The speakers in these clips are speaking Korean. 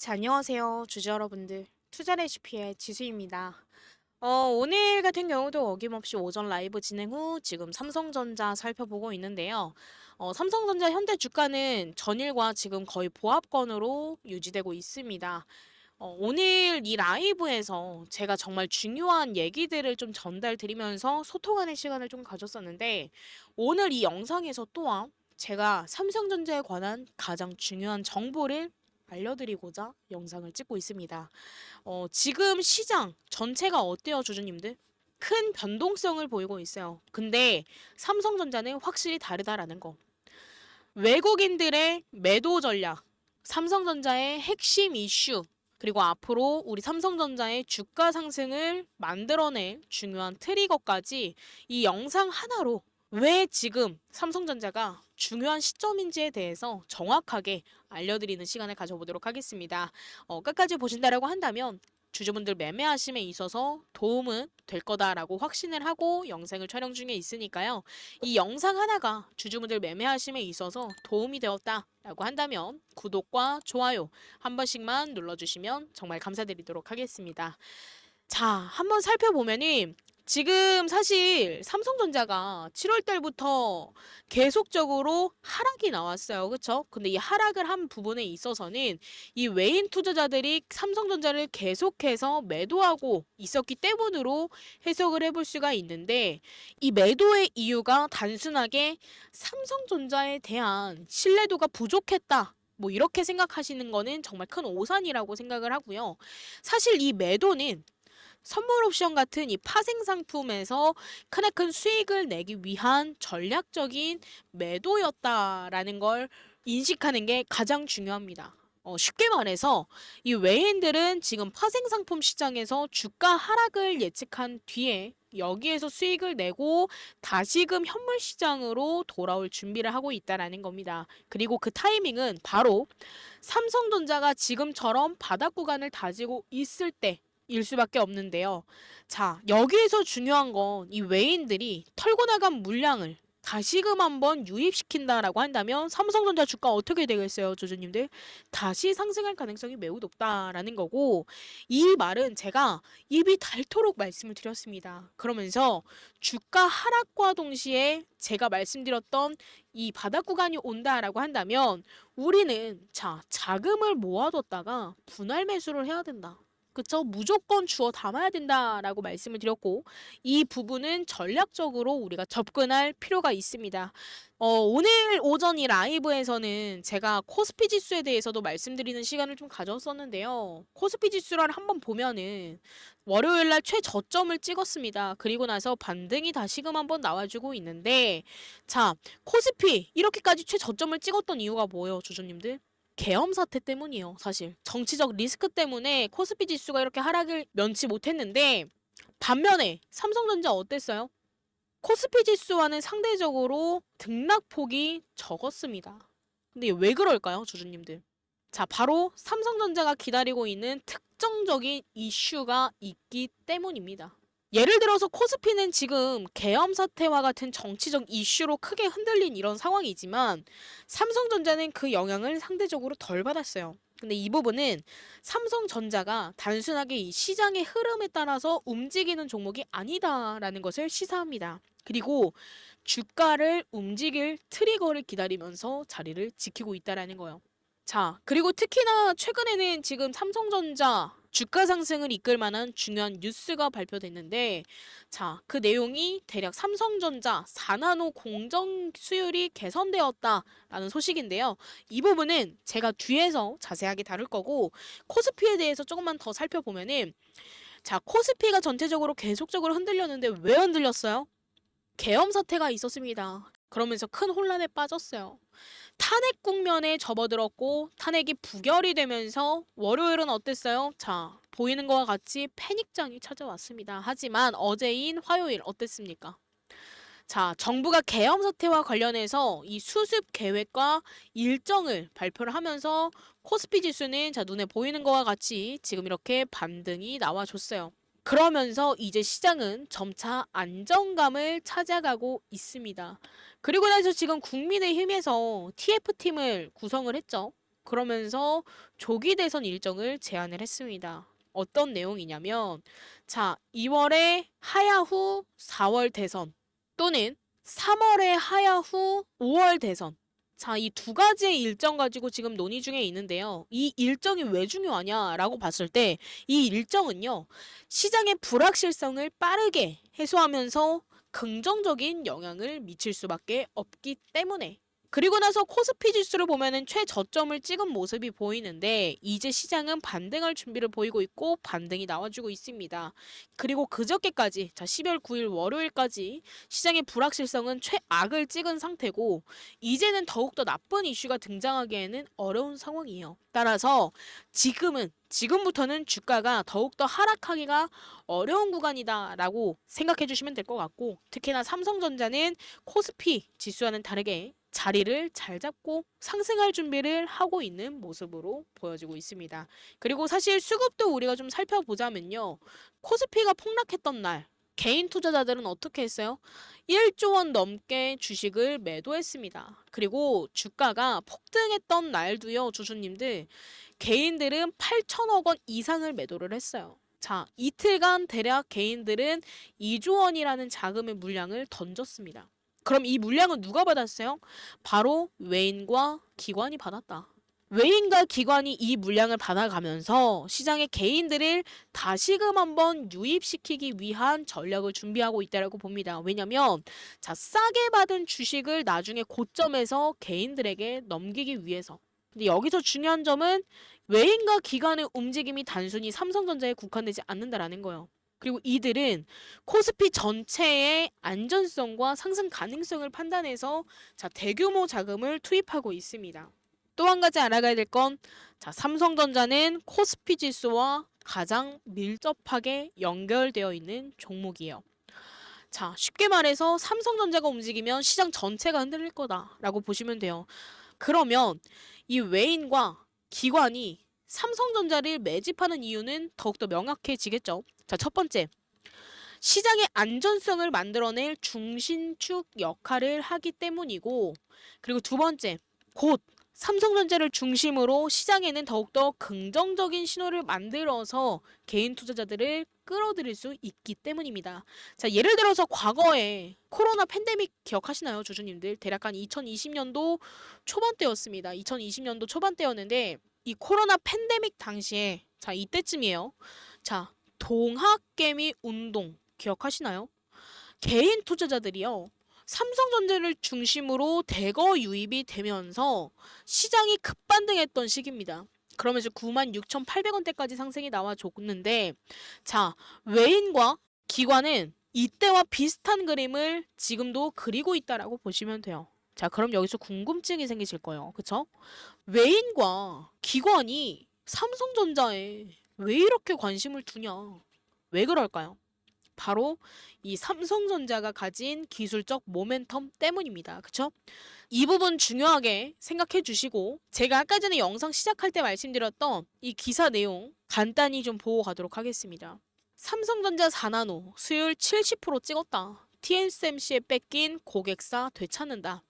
자, 안녕하세요. 주주 여러분들. 투자 레시피의 지수입니다. 어, 오늘 같은 경우도 어김없이 오전 라이브 진행 후 지금 삼성전자 살펴보고 있는데요. 어, 삼성전자 현대 주가는 전일과 지금 거의 보합권으로 유지되고 있습니다. 어, 오늘 이 라이브에서 제가 정말 중요한 얘기들을 좀 전달 드리면서 소통하는 시간을 좀 가졌었는데 오늘 이 영상에서 또한 제가 삼성전자에 관한 가장 중요한 정보를 알려드리고자 영상을 찍고 있습니다. 어, 지금 시장 전체가 어때요, 주주님들? 큰 변동성을 보이고 있어요. 근데 삼성전자는 확실히 다르다라는 거. 외국인들의 매도 전략, 삼성전자의 핵심 이슈, 그리고 앞으로 우리 삼성전자의 주가 상승을 만들어낼 중요한 트리거까지 이 영상 하나로 왜 지금 삼성전자가 중요한 시점인지에 대해서 정확하게 알려드리는 시간을 가져보도록 하겠습니다. 어, 끝까지 보신다라고 한다면 주주분들 매매하심에 있어서 도움은 될 거다라고 확신을 하고 영상을 촬영 중에 있으니까요. 이 영상 하나가 주주분들 매매하심에 있어서 도움이 되었다라고 한다면 구독과 좋아요 한 번씩만 눌러주시면 정말 감사드리도록 하겠습니다. 자, 한번 살펴보면은 지금 사실 삼성전자가 7월 달부터 계속적으로 하락이 나왔어요. 그쵸? 근데 이 하락을 한 부분에 있어서는 이 외인 투자자들이 삼성전자를 계속해서 매도하고 있었기 때문으로 해석을 해볼 수가 있는데 이 매도의 이유가 단순하게 삼성전자에 대한 신뢰도가 부족했다. 뭐 이렇게 생각하시는 거는 정말 큰 오산이라고 생각을 하고요. 사실 이 매도는 선물 옵션 같은 이 파생 상품에서 크나큰 수익을 내기 위한 전략적인 매도였다라는 걸 인식하는 게 가장 중요합니다. 어, 쉽게 말해서 이 외인들은 지금 파생 상품 시장에서 주가 하락을 예측한 뒤에 여기에서 수익을 내고 다시금 현물 시장으로 돌아올 준비를 하고 있다라는 겁니다. 그리고 그 타이밍은 바로 삼성전자가 지금처럼 바닥 구간을 다지고 있을 때 일 수밖에 없는데요. 자, 여기에서 중요한 건 이 외인들이 털고 나간 물량을 다시금 한번 유입시킨다라고 한다면 삼성전자 주가 어떻게 되겠어요, 조조님들? 다시 상승할 가능성이 매우 높다라는 거고 이 말은 제가 입이 닳도록 말씀을 드렸습니다. 그러면서 주가 하락과 동시에 제가 말씀드렸던 이 바닥 구간이 온다라고 한다면 우리는 자, 자금을 모아뒀다가 분할 매수를 해야 된다. 그쵸? 무조건 주워 담아야 된다라고 말씀을 드렸고 이 부분은 전략적으로 우리가 접근할 필요가 있습니다. 어, 오늘 오전 이 라이브에서는 제가 코스피 지수에 대해서도 말씀드리는 시간을 좀 가졌었는데요. 코스피 지수를 한번 보면은 월요일 날 최저점을 찍었습니다. 그리고 나서 반등이 다시금 한번 나와주고 있는데 자, 코스피 이렇게까지 최저점을 찍었던 이유가 뭐예요, 조조님들? 계엄 사태 때문이에요, 사실. 정치적 리스크 때문에 코스피 지수가 이렇게 하락을 면치 못했는데 반면에 삼성전자 어땠어요? 코스피 지수와는 상대적으로 등락폭이 적었습니다. 근데 왜 그럴까요, 주주님들? 자, 바로 삼성전자가 기다리고 있는 특정적인 이슈가 있기 때문입니다. 예를 들어서 코스피는 지금 계엄 사태와 같은 정치적 이슈로 크게 흔들린 이런 상황이지만 삼성전자는 그 영향을 상대적으로 덜 받았어요. 근데 이 부분은 삼성전자가 단순하게 이 시장의 흐름에 따라서 움직이는 종목이 아니다라는 것을 시사합니다. 그리고 주가를 움직일 트리거를 기다리면서 자리를 지키고 있다라는 거예요. 자, 그리고 특히나 최근에는 지금 삼성전자 주가 상승을 이끌 만한 중요한 뉴스가 발표됐는데 자, 그 내용이 대략 삼성전자 4나노 공정 수율이 개선되었다라는 소식인데요. 이 부분은 제가 뒤에서 자세하게 다룰 거고 코스피에 대해서 조금만 더 살펴보면은 자, 코스피가 전체적으로 계속적으로 흔들렸는데 왜 흔들렸어요? 계엄 사태가 있었습니다. 그러면서 큰 혼란에 빠졌어요. 탄핵 국면에 접어들었고 탄핵이 부결이 되면서 월요일은 어땠어요? 자, 보이는 것과 같이 패닉장이 찾아왔습니다. 하지만 어제인 화요일 어땠습니까? 자, 정부가 계엄 사태와 관련해서 이 수습 계획과 일정을 발표를 하면서 코스피 지수는 자, 눈에 보이는 것과 같이 지금 이렇게 반등이 나와줬어요. 그러면서 이제 시장은 점차 안정감을 찾아가고 있습니다. 그리고 나서 지금 국민의힘에서 TF팀을 구성을 했죠. 그러면서 조기 대선 일정을 제안을 했습니다. 어떤 내용이냐면 자, 2월에 하야후 4월 대선 또는 3월에 하야후 5월 대선 자, 이 두 가지의 일정 가지고 지금 논의 중에 있는데요. 이 일정이 왜 중요하냐라고 봤을 때 이 일정은요. 시장의 불확실성을 빠르게 해소하면서 긍정적인 영향을 미칠 수밖에 없기 때문에 그리고 나서 코스피 지수를 보면은 최저점을 찍은 모습이 보이는데 이제 시장은 반등할 준비를 보이고 있고 반등이 나와주고 있습니다. 그리고 그저께까지 자 12월 9일 월요일까지 시장의 불확실성은 최악을 찍은 상태고 이제는 더욱더 나쁜 이슈가 등장하기에는 어려운 상황이에요. 따라서 지금은 지금부터는 주가가 더욱더 하락하기가 어려운 구간이다라고 생각해 주시면 될 것 같고 특히나 삼성전자는 코스피 지수와는 다르게 자리를 잘 잡고 상승할 준비를 하고 있는 모습으로 보여지고 있습니다. 그리고 사실 수급도 우리가 좀 살펴보자면요. 코스피가 폭락했던 날 개인 투자자들은 어떻게 했어요? 1조 원 넘게 주식을 매도했습니다. 그리고 주가가 폭등했던 날도요, 주주님들. 개인들은 8천억 원 이상을 매도를 했어요. 자, 이틀간 대략 개인들은 2조 원이라는 자금의 물량을 던졌습니다. 그럼 이 물량은 누가 받았어요? 바로 외인과 기관이 받았다. 외인과 기관이 이 물량을 받아가면서 시장의 개인들을 다시금 한번 유입시키기 위한 전략을 준비하고 있다고 봅니다. 왜냐면 자 싸게 받은 주식을 나중에 고점에서 개인들에게 넘기기 위해서. 근데 여기서 중요한 점은 외인과 기관의 움직임이 단순히 삼성전자에 국한되지 않는다라는 거예요. 그리고 이들은 코스피 전체의 안전성과 상승 가능성을 판단해서 자 대규모 자금을 투입하고 있습니다. 또 한 가지 알아가야 될 건 자 삼성전자는 코스피 지수와 가장 밀접하게 연결되어 있는 종목이에요. 자 쉽게 말해서 삼성전자가 움직이면 시장 전체가 흔들릴 거다라고 보시면 돼요. 그러면 이 외인과 기관이 삼성전자를 매집하는 이유는 더욱더 명확해지겠죠. 자, 첫 번째. 시장의 안전성을 만들어낼 중심축 역할을 하기 때문이고, 그리고 두 번째. 곧 삼성전자를 중심으로 시장에는 더욱더 긍정적인 신호를 만들어서 개인 투자자들을 끌어들일 수 있기 때문입니다. 자, 예를 들어서 과거에 코로나 팬데믹 기억하시나요, 주주님들? 대략 한 2020년도 초반 때였습니다. 2020년도 초반 때였는데 이 코로나 팬데믹 당시에 자, 이때쯤이에요. 자, 동학개미 운동 기억하시나요? 개인 투자자들이요. 삼성전자를 중심으로 대거 유입이 되면서 시장이 급반등했던 시기입니다. 그러면서 96,800원대까지 상승이 나와줬는데 자 외인과 기관은 이때와 비슷한 그림을 지금도 그리고 있다라고 보시면 돼요. 자 그럼 여기서 궁금증이 생기실 거예요. 그쵸? 외인과 기관이 삼성전자에 왜 이렇게 관심을 두냐? 왜 그럴까요? 바로 이 삼성전자가 가진 기술적 모멘텀 때문입니다. 그쵸? 이 부분 중요하게 생각해 주시고 제가 아까 전에 영상 시작할 때 말씀드렸던 이 기사 내용 간단히 좀 보고 가도록 하겠습니다. 삼성전자 4나노 수율 70% 찍었다. TSMC에 뺏긴 고객사 되찾는다.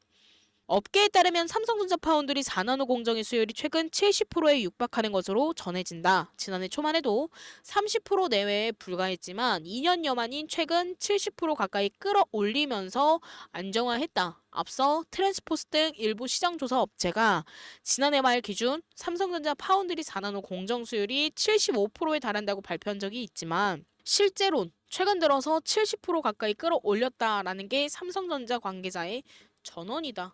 업계에 따르면 삼성전자 파운드리 4나노 공정의 수율이 최근 70%에 육박하는 것으로 전해진다. 지난해 초만 해도 30% 내외에 불과했지만 2년여 만인 최근 70% 가까이 끌어올리면서 안정화했다. 앞서 트랜스포스 등 일부 시장 조사 업체가 지난해 말 기준 삼성전자 파운드리 4나노 공정 수율이 75%에 달한다고 발표한 적이 있지만 실제론 최근 들어서 70% 가까이 끌어올렸다라는 게 삼성전자 관계자의 전원이다.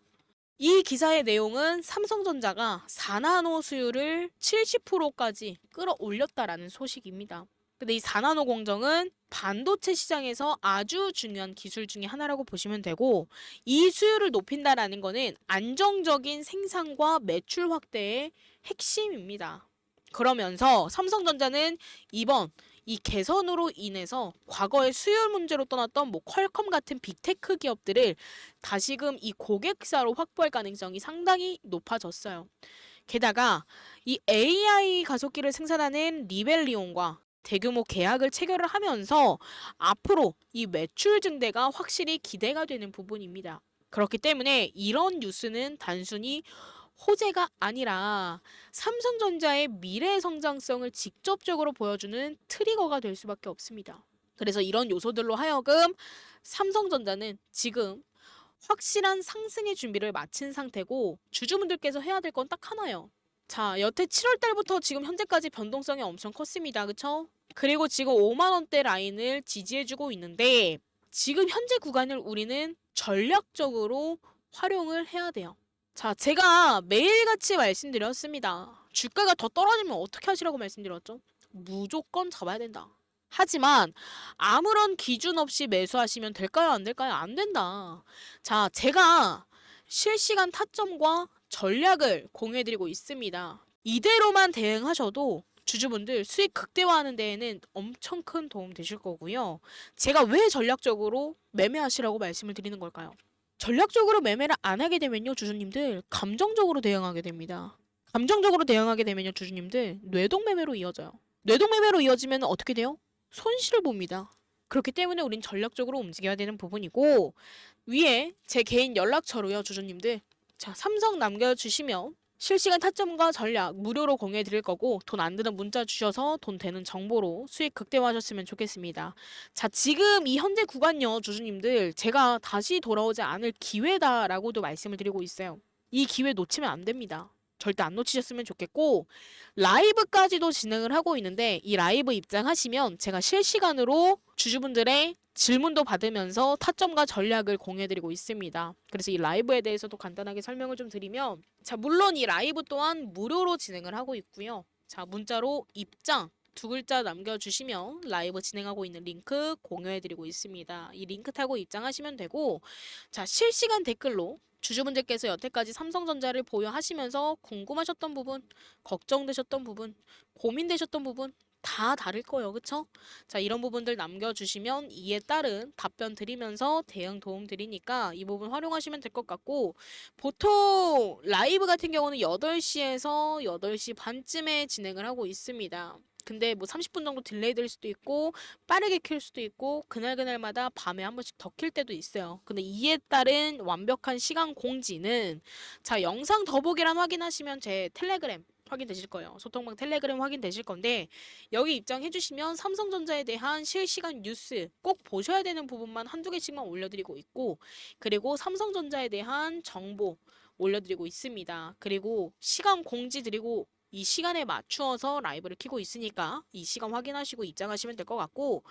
이 기사의 내용은 삼성전자가 4나노 수율을 70%까지 끌어올렸다라는 소식입니다. 근데 이 4나노 공정은 반도체 시장에서 아주 중요한 기술 중의 하나라고 보시면 되고 이 수율을 높인다라는 것은 안정적인 생산과 매출 확대의 핵심입니다. 그러면서 삼성전자는 이번 이 개선으로 인해서 과거의 수율 문제로 떠났던 뭐 퀄컴 같은 빅테크 기업들을 다시금 이 고객사로 확보할 가능성이 상당히 높아졌어요. 게다가 이 AI 가속기를 생산하는 리벨리온과 대규모 계약을 체결을 하면서 앞으로 이 매출 증대가 확실히 기대가 되는 부분입니다. 그렇기 때문에 이런 뉴스는 단순히 호재가 아니라 삼성전자의 미래 성장성을 직접적으로 보여주는 트리거가 될 수밖에 없습니다. 그래서 이런 요소들로 하여금 삼성전자는 지금 확실한 상승의 준비를 마친 상태고 주주분들께서 해야 될 건 딱 하나요. 자, 여태 7월 달부터 지금 현재까지 변동성이 엄청 컸습니다. 그쵸? 그리고 지금 5만 원대 라인을 지지해주고 있는데 지금 현재 구간을 우리는 전략적으로 활용을 해야 돼요. 자, 제가 매일같이 말씀드렸습니다. 주가가 더 떨어지면 어떻게 하시라고 말씀드렸죠? 무조건 잡아야 된다. 하지만 아무런 기준 없이 매수하시면 될까요? 안 될까요? 안 된다. 자, 제가 실시간 타점과 전략을 공유해드리고 있습니다. 이대로만 대응하셔도 주주분들 수익 극대화하는 데에는 엄청 큰 도움 되실 거고요. 제가 왜 전략적으로 매매하시라고 말씀을 드리는 걸까요? 전략적으로 매매를 안 하게 되면요, 주주님들 감정적으로 대응하게 됩니다. 감정적으로 대응하게 되면요, 주주님들 뇌동 매매로 이어져요. 뇌동 매매로 이어지면 어떻게 돼요? 손실을 봅니다. 그렇기 때문에 우린 전략적으로 움직여야 되는 부분이고 위에 제 개인 연락처로요, 주주님들. 자, 삼성 남겨주시면 실시간 타점과 전략 무료로 공유해 드릴 거고 돈 안 드는 문자 주셔서 돈 되는 정보로 수익 극대화하셨으면 좋겠습니다. 자, 지금 이 현재 구간요, 주주님들 제가 다시 돌아오지 않을 기회다라고도 말씀을 드리고 있어요. 이 기회 놓치면 안 됩니다. 절대 안 놓치셨으면 좋겠고 라이브까지도 진행을 하고 있는데 이 라이브 입장하시면 제가 실시간으로 주주분들의 질문도 받으면서 타점과 전략을 공유해드리고 있습니다. 그래서 이 라이브에 대해서도 간단하게 설명을 좀 드리면 자 물론 이 라이브 또한 무료로 진행을 하고 있고요. 자 문자로 입장 두 글자 남겨주시면 라이브 진행하고 있는 링크 공유해드리고 있습니다. 이 링크 타고 입장하시면 되고 자 실시간 댓글로 주주분들께서 여태까지 삼성전자를 보유하시면서 궁금하셨던 부분, 걱정되셨던 부분, 고민되셨던 부분 다 다를 거예요. 그쵸? 자, 이런 부분들 남겨주시면 이에 따른 답변 드리면서 대응 도움 드리니까 이 부분 활용하시면 될 것 같고 보통 라이브 같은 경우는 8시에서 8시 반쯤에 진행을 하고 있습니다. 근데 뭐 30분 정도 딜레이 될 수도 있고 빠르게 킬 수도 있고 그날 그날마다 밤에 한 번씩 더 킬 때도 있어요. 근데 이에 따른 완벽한 시간 공지는 자 영상 더보기란 확인하시면 제 텔레그램 확인되실 거예요. 소통방 텔레그램 확인되실 건데 여기 입장해 주시면 삼성전자에 대한 실시간 뉴스 꼭 보셔야 되는 부분만 한두 개씩만 올려드리고 있고 그리고 삼성전자에 대한 정보 올려드리고 있습니다. 그리고 시간 공지 드리고 이 시간에 맞추어서 라이브를 키고 있으니까 이 시간 확인하시고 입장하시면 될 것 같고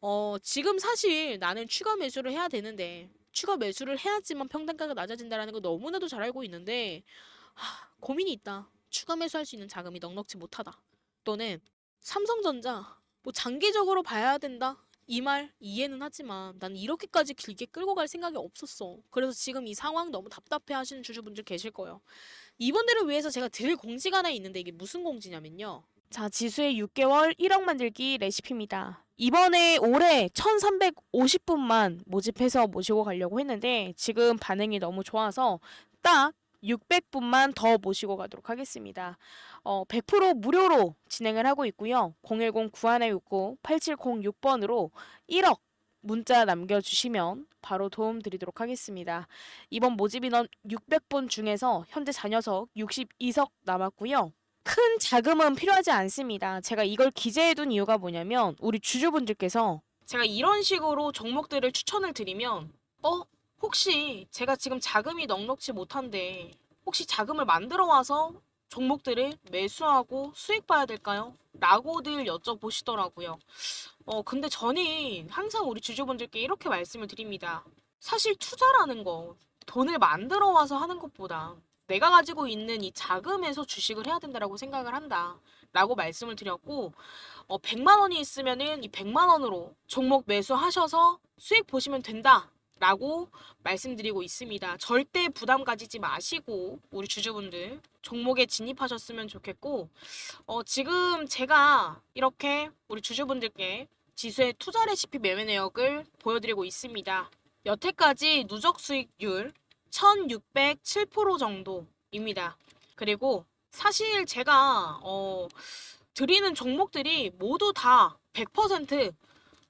어 지금 사실 나는 추가 매수를 해야 되는데 추가 매수를 해야지만 평단가가 낮아진다라는 거 너무나도 잘 알고 있는데 하, 고민이 있다. 추가 매수할 수 있는 자금이 넉넉지 못하다. 또는 삼성전자 뭐 장기적으로 봐야 된다. 이 말 이해는 하지만 난 이렇게까지 길게 끌고 갈 생각이 없었어. 그래서 지금 이 상황 너무 답답해 하시는 주주분들 계실 거예요. 이번들을 위해서 제가 드릴 공지가 하나 있는데 이게 무슨 공지냐면요. 자, 지수의 6개월 1억 만들기 레시피입니다. 이번에 올해 1350분만 모집해서 모시고 가려고 했는데 지금 반응이 너무 좋아서 딱 600분만 더 모시고 가도록 하겠습니다. 어, 100% 무료로 진행을 하고 있고요. 010-9169-8706번으로 1억 문자 남겨주시면 바로 도움 드리도록 하겠습니다. 이번 모집 인원 600분 중에서 현재 잔여석 62석 남았고요. 큰 자금은 필요하지 않습니다. 제가 이걸 기재해둔 이유가 뭐냐면 우리 주주분들께서 제가 이런 식으로 종목들을 추천을 드리면 어? 혹시 제가 지금 자금이 넉넉지 못한데 혹시 자금을 만들어 와서 종목들을 매수하고 수익 봐야 될까요? 라고들 여쭤보시더라고요. 어, 근데 저는 항상 우리 주주분들께 이렇게 말씀을 드립니다. 사실 투자라는 거 돈을 만들어 와서 하는 것보다 내가 가지고 있는 이 자금에서 주식을 해야 된다라고 생각을 한다. 라고 말씀을 드렸고, 어, 100만 원이 있으면은 이 100만 원으로 종목 매수하셔서 수익 보시면 된다. 라고 말씀드리고 있습니다. 절대 부담 가지지 마시고 우리 주주분들 종목에 진입하셨으면 좋겠고 어, 지금 제가 이렇게 우리 주주분들께 지수의 투자 레시피 매매 내역을 보여드리고 있습니다. 여태까지 누적 수익률 1607% 정도입니다. 그리고 사실 제가 어, 드리는 종목들이 모두 다 100%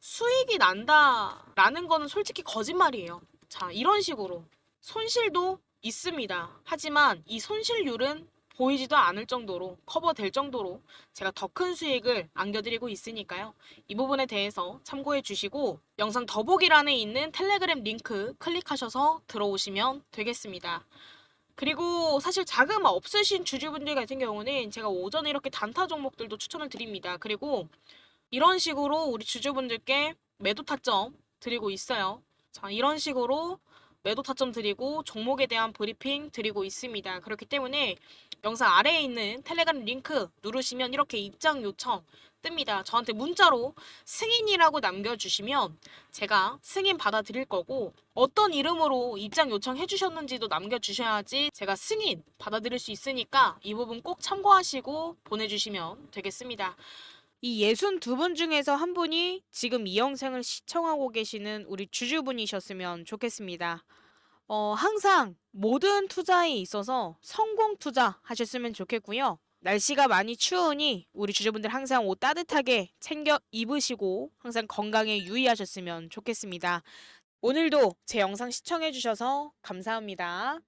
수익이 난다라는 거는 솔직히 거짓말이에요. 자, 이런 식으로 손실도 있습니다. 하지만 이 손실률은 보이지도 않을 정도로 커버될 정도로 제가 더 큰 수익을 안겨드리고 있으니까요. 이 부분에 대해서 참고해 주시고 영상 더보기란에 있는 텔레그램 링크 클릭하셔서 들어오시면 되겠습니다. 그리고 사실 자금 없으신 주주분들 같은 경우는 제가 오전에 이렇게 단타 종목들도 추천을 드립니다. 그리고 이런 식으로 우리 주주분들께 매도 타점 드리고 있어요. 자, 이런 식으로 매도 타점 드리고 종목에 대한 브리핑 드리고 있습니다. 그렇기 때문에 영상 아래에 있는 텔레그램 링크 누르시면 이렇게 입장 요청 뜹니다. 저한테 문자로 승인이라고 남겨주시면 제가 승인 받아드릴 거고 어떤 이름으로 입장 요청해 주셨는지도 남겨주셔야지 제가 승인 받아드릴 수 있으니까 이 부분 꼭 참고하시고 보내주시면 되겠습니다. 이 예순 두분 중에서 한 분이 지금 이 영상을 시청하고 계시는 우리 주주분이셨으면 좋겠습니다. 어, 항상 모든 투자에 있어서 성공 투자 하셨으면 좋겠고요. 날씨가 많이 추우니 우리 주주분들 항상 옷 따뜻하게 챙겨 입으시고 항상 건강에 유의하셨으면 좋겠습니다. 오늘도 제 영상 시청해주셔서 감사합니다.